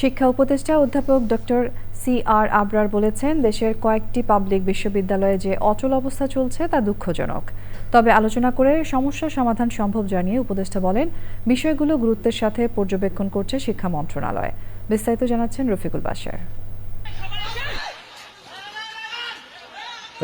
শিক্ষা উপদেষ্টা অধ্যাপক ডক্টর সি আর আবরার বলেছেন, দেশের কয়েকটি পাবলিক বিশ্ববিদ্যালয়ে যে অচল অবস্থা চলছে তা দুঃখজনক। তবে আলোচনা করে সমস্যা সমাধান সম্ভব জানিয়ে উপদেষ্টা বলেন, বিষয়গুলো গুরুত্বের সাথে পর্যবেক্ষণ করছে শিক্ষা মন্ত্রণালয়। বিস্তারিত জানাচ্ছেন রফিকুল বাশার।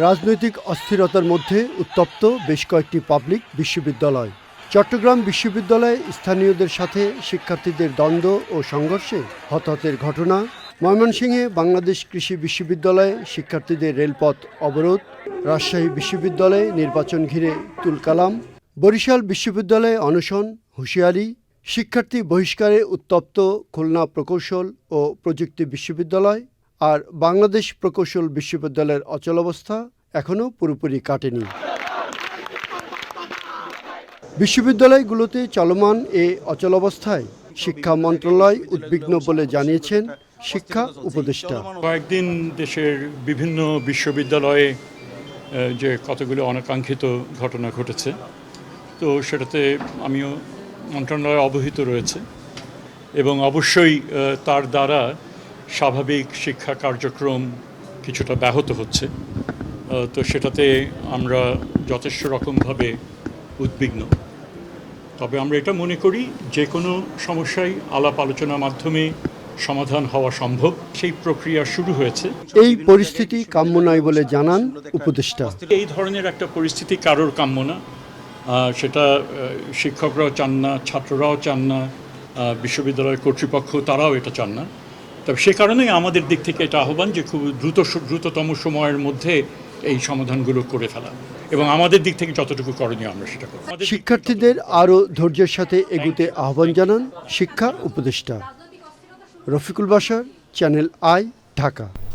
রাজনৈতিক অস্থিরতার মধ্যে উত্তপ্ত বেশ কয়েকটি পাবলিক বিশ্ববিদ্যালয়। চট্টগ্রাম বিশ্ববিদ্যালয়ে স্থানীয়দের সাথে শিক্ষার্থীদের দ্বন্দ্ব ও সংঘর্ষে হতাহতের ঘটনা, ময়মনসিংহে বাংলাদেশ কৃষি বিশ্ববিদ্যালয়ে শিক্ষার্থীদের রেলপথ অবরোধ, রাজশাহী বিশ্ববিদ্যালয়ে নির্বাচন ঘিরে তুলকালাম, বরিশাল বিশ্ববিদ্যালয়ে অনশন, হুঁশিয়ারি, শিক্ষার্থী বহিষ্কারে উত্তপ্ত খুলনা প্রকৌশল ও প্রযুক্তি বিশ্ববিদ্যালয় আর বাংলাদেশ প্রকৌশল বিশ্ববিদ্যালয়ের অচলাবস্থা এখনও পুরোপুরি কাটেনি। বিশ্ববিদ্যালয়গুলোতে চলমান এ অচলাবস্থায় শিক্ষা মন্ত্রণালয় উদ্বিগ্ন বলে জানিয়েছেন শিক্ষা উপদেষ্টা। কয়েকদিন দেশের বিভিন্ন বিশ্ববিদ্যালয়ে যে কতগুলো অনাকাঙ্ক্ষিত ঘটনা ঘটেছে, তো সেটাতে আমিও মন্ত্রণালয় অবহিত রয়েছে এবং অবশ্যই তার দ্বারা স্বাভাবিক শিক্ষা কার্যক্রম কিছুটা ব্যাহত হচ্ছে তো সেটাতে আমরা যথেষ্ট রকমভাবে উদ্বিগ্ন। তবে আমরা এটা মনে করি যে কোনো সমস্যাই আলাপ আলোচনার মাধ্যমে সমাধান হওয়া সম্ভব। সেই প্রক্রিয়া শুরু হয়েছে। এই পরিস্থিতি কাম্য নয় বলে জানান উপদেষ্টা। এই ধরনের একটা পরিস্থিতি কারোর কাম্য না। সেটা শিক্ষকরাও চান না ছাত্ররাও চান না বিশ্ববিদ্যালয় কর্তৃপক্ষ তারাও এটা চান না। তবে সে কারণেই আমাদের দিক থেকে এটা আহ্বান যে খুব দ্রুত দ্রুততম সময়ের মধ্যে এই সমাধানগুলো করে ফেলা। এবং আমাদের দিক থেকে যতটুকু করণীয় আমরা সেটা করব। শিক্ষার্থীদের আরও ধৈর্যের সাথে এগুতে আহ্বান জানান শিক্ষা উপদেষ্টা। রফিকুল বাসার চ্যানেল আই ঢাকা।